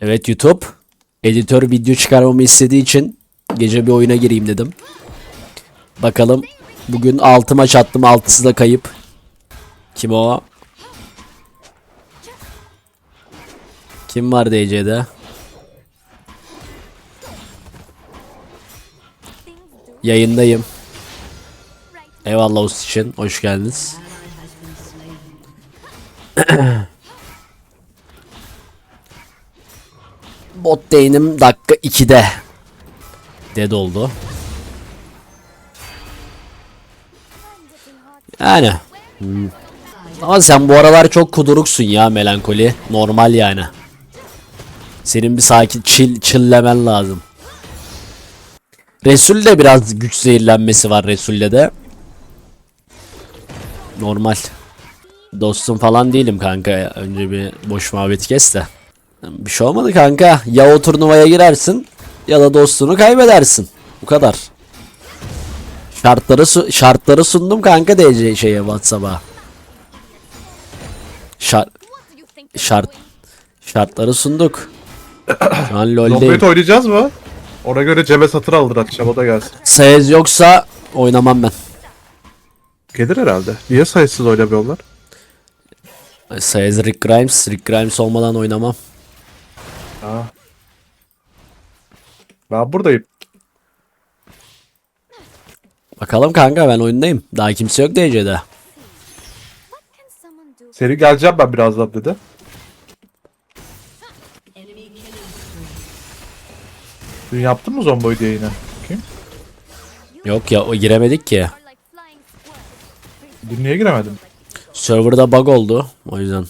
Evet YouTube. Editör video çıkarmamı istediği için gece bir oyuna gireyim dedim. Bakalım. Bugün 6 maç attım. 6'sı da kayıp. Kim o? Kim var DC'de? Yayındayım. Eyvallah için. Hoş geldiniz. Değinim dakika 2'de. Dead oldu. Yani. hmm. Ama sen bu aralar çok kuduruksun ya melankoli. Normal yani. Senin bir sakin chill chilllemen lazım. Resul de biraz güç zehirlenmesi var Resul'de de. Normal. Dostum falan değilim kanka. Önce bir boş muhabbeti kes de. Bir şey olmadı kanka. Ya o turnuvaya girersin ya da dostunu kaybedersin. Bu kadar. Şartları su- şartları sundum kanka DC şeye WhatsApp'a. Şart şart şartları sunduk. Şu an LoL'deyim. Oynayacağız mı? Ona göre cebe satır aldır akşam o da gelsin. Sayız yoksa oynamam ben. Gelir herhalde. Niye sayısız oynamıyorlar? Sayız Rick Grimes. Rick Grimes olmadan oynamam. Ha. Ben buradayım. Bakalım kanka ben oyundayım. Daha kimse yok DC'de. Seni geleceğim ben birazdan dedi. Dün yaptın mı zomboyu diye yine? Kim? Yok ya o giremedik ki. Dün niye giremedim? Server'da bug oldu. O yüzden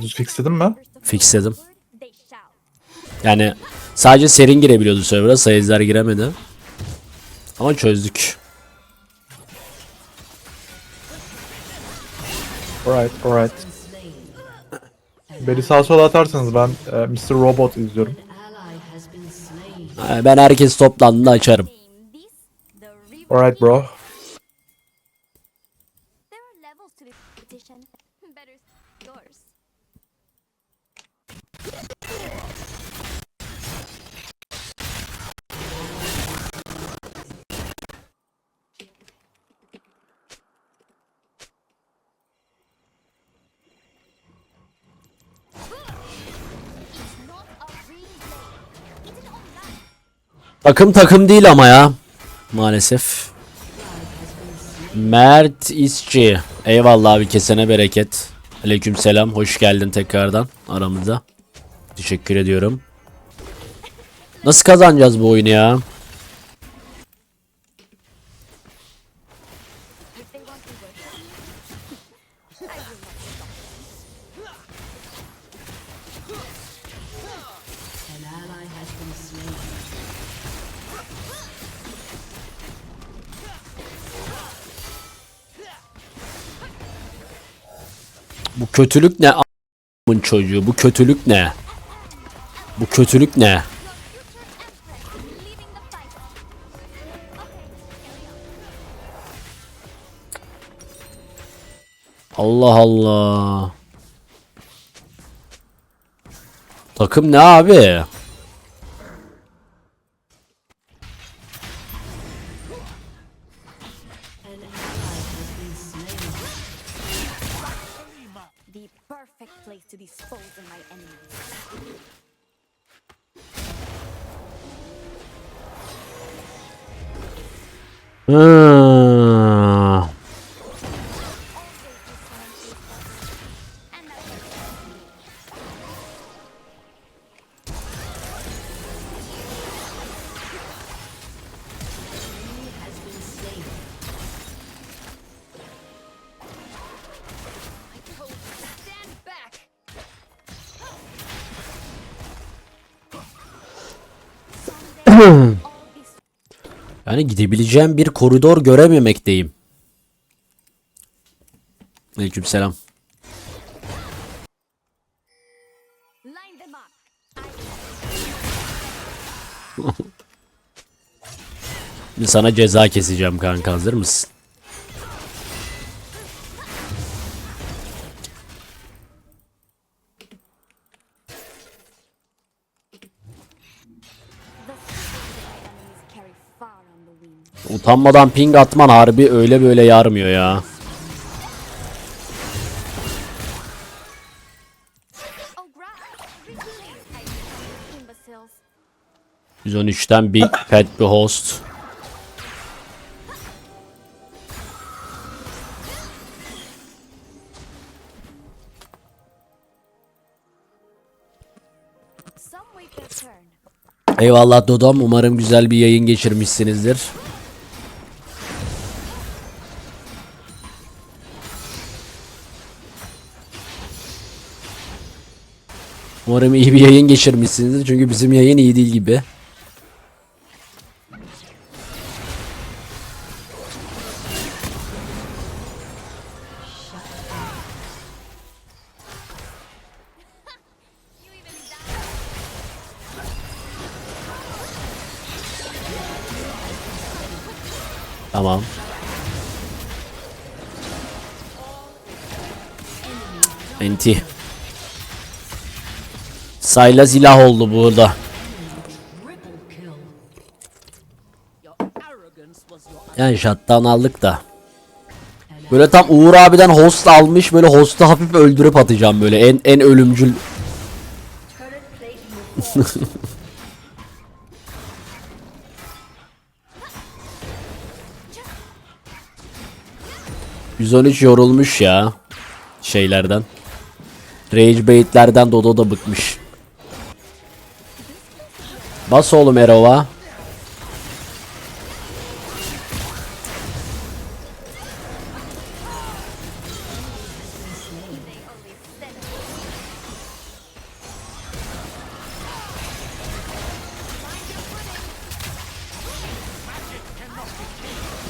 Düz fixledin mi? fixledim. Yani sadece Serin girebiliyordu server'a. Sayızlar giremedi. Ama çözdük. Alright, alright. Beni sağa sola atarsanız ben e, Mr. Robot izliyorum. Ben herkes toplandığında açarım. Alright bro. Takım takım değil ama ya. Maalesef. Mert İsçi. Eyvallah abi kesene bereket. Aleykümselam. Hoş geldin tekrardan aramıza. Teşekkür ediyorum. Nasıl kazanacağız bu oyunu ya? Bu kötülük ne a**ın çocuğu? Bu kötülük ne? Bu kötülük ne? Allah Allah. Takım ne abi? Hmm. Yani gidebileceğim bir koridor görememekteyim. Up. Şimdi sana ceza keseceğim kanka hazır mısın? Utanmadan ping atman harbi öyle böyle yarmıyor ya. Oh, Graf, imbeciles. 113'ten Big Pet bir host. Eyvallah Dodom. Umarım güzel bir yayın geçirmişsinizdir. Umarım iyi bir yayın geçirmişsinizdir. Çünkü bizim yayın iyi değil gibi. Tamam. Enti. Sayla silah oldu burada. Yani shutdown aldık da. Böyle tam Uğur abiden host almış böyle host'u hafif öldürüp atacağım böyle en en ölümcül. ...113 yorulmuş ya... ...şeylerden... ...rage baitlerden Dodo da bıkmış... ...bas oğlum Erova...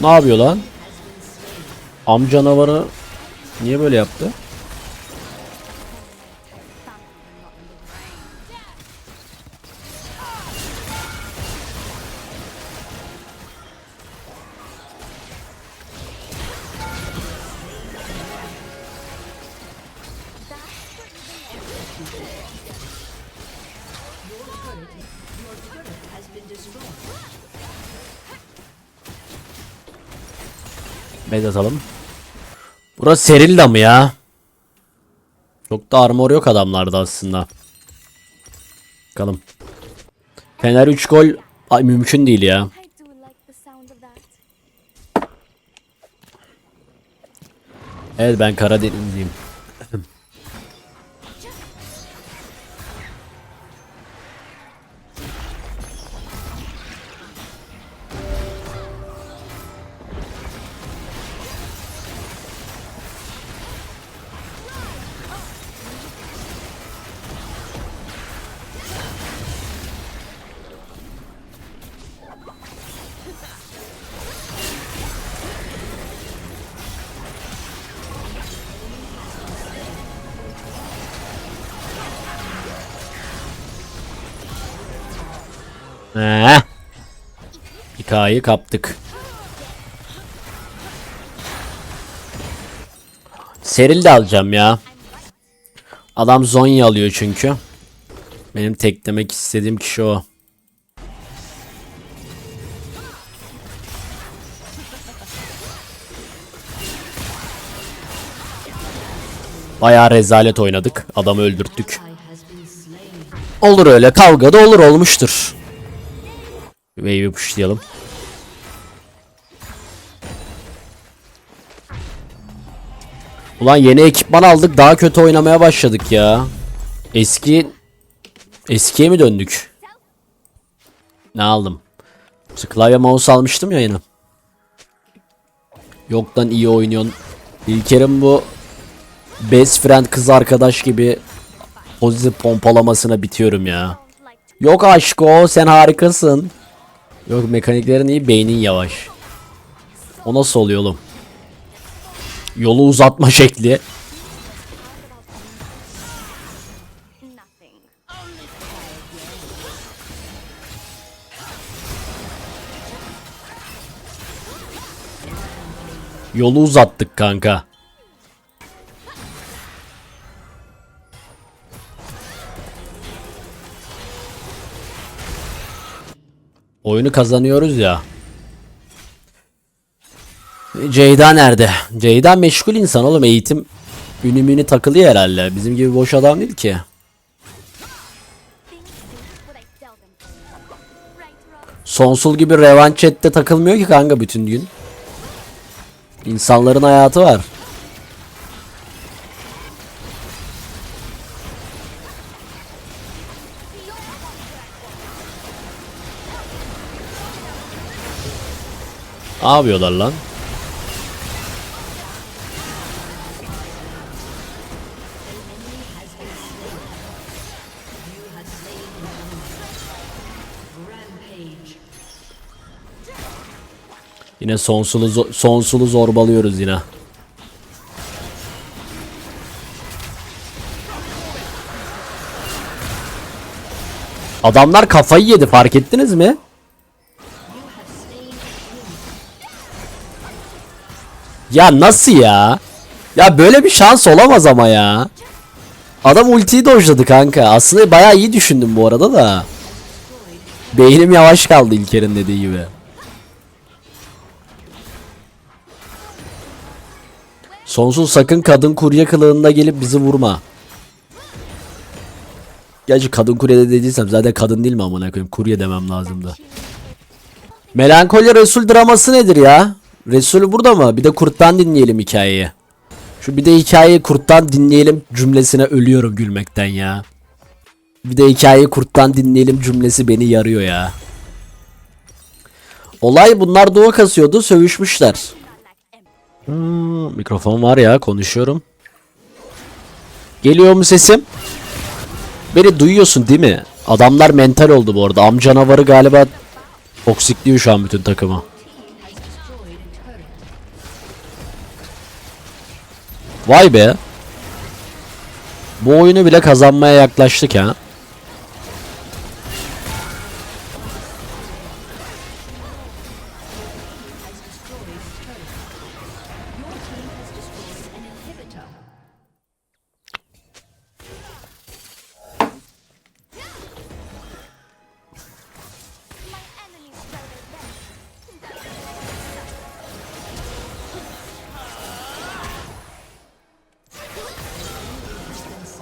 Ne yapıyor lan? Am canavarı niye böyle yaptı? Atalım. Burası Serilda mı ya? Çok da armor yok adamlarda aslında. Bakalım. Fener 3 gol ay, mümkün değil ya. Evet ben Karadenizliyim. Heh. Hikayeyi kaptık. Seril de alacağım ya. Adam Zonya alıyor çünkü. Benim teklemek istediğim kişi o. Bayağı rezalet oynadık. Adamı öldürttük. Olur öyle. Kavga da olur olmuştur. Wave'i pushlayalım. Ulan yeni ekipman aldık daha kötü oynamaya başladık ya. Eski eskiye mi döndük? Ne aldım? İşte klavye mouse almıştım ya yine. Yoktan iyi oynuyorsun. İlker'in bu best friend kız arkadaş gibi pozitif pompalamasına bitiyorum ya. Yok aşko sen harikasın. Yok mekaniklerin iyi beynin yavaş. O nasıl oluyor oğlum? Yolu uzatma şekli. Yolu uzattık kanka. Oyunu kazanıyoruz ya. Ceyda nerede? Ceyda meşgul insan oğlum eğitim ünümünü takılıyor herhalde. Bizim gibi boş adam değil ki. Sonsul gibi revan chatte takılmıyor ki kanka bütün gün. İnsanların hayatı var. Ne yapıyorlar lan? Yine sonsulu sonsulu zorbalıyoruz yine. Adamlar kafayı yedi fark ettiniz mi? Ya nasıl ya? Ya böyle bir şans olamaz ama ya. Adam ultiyi dojladı kanka. Aslında bayağı iyi düşündüm bu arada da. Beynim yavaş kaldı İlker'in dediği gibi. Sonsuz sakın kadın kurye kılığında gelip bizi vurma. Gerçi kadın kurye de dediysem zaten kadın değil mi amına koyayım? Kurye demem lazımdı. Melankoli Resul draması nedir ya? Resul burada mı? Bir de kurttan dinleyelim hikayeyi. Şu bir de hikayeyi kurttan dinleyelim cümlesine ölüyorum gülmekten ya. Bir de hikayeyi kurttan dinleyelim cümlesi beni yarıyor ya. Olay bunlar doğa kasıyordu sövüşmüşler. Hmm, mikrofon var ya konuşuyorum. Geliyor mu sesim? Beni duyuyorsun değil mi? Adamlar mental oldu bu arada. Am canavarı galiba toksikliyor şu an bütün takımı. Vay be. Bu oyunu bile kazanmaya yaklaştık ha.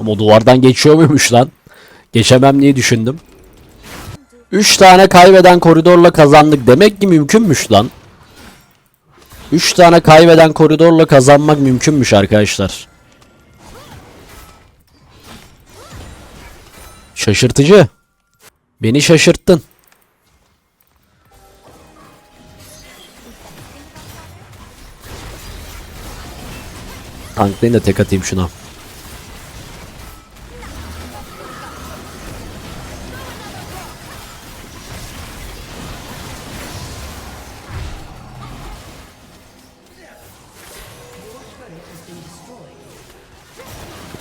Ama o duvardan geçiyor muymuş lan? Geçemem diye düşündüm. 3 tane kaybeden koridorla kazandık. Demek ki mümkünmüş lan. 3 tane kaybeden koridorla kazanmak mümkünmüş arkadaşlar. Şaşırtıcı. Beni şaşırttın. Tanklayın da tek atayım şuna.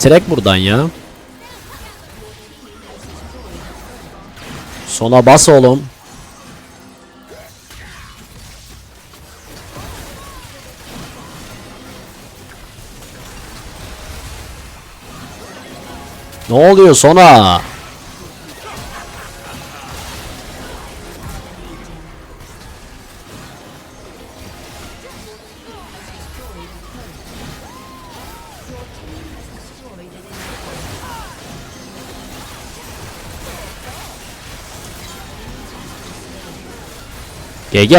Bitirek buradan ya. Sona bas oğlum. Ne oluyor sona? GG.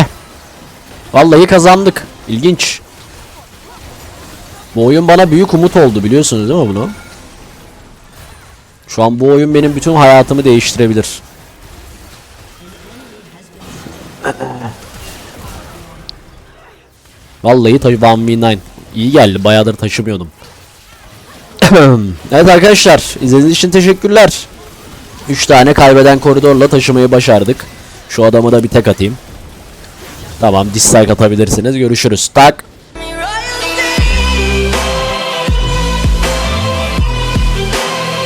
Vallahi kazandık. İlginç. Bu oyun bana büyük umut oldu biliyorsunuz değil mi bunu? Şu an bu oyun benim bütün hayatımı değiştirebilir. Vallahi tabii 1v9 iyi geldi bayağıdır taşımıyordum. evet arkadaşlar izlediğiniz için teşekkürler. 3 tane kaybeden koridorla taşımayı başardık. Şu adamı da bir tek atayım. Tamam dislike atabilirsiniz. Görüşürüz. Tak.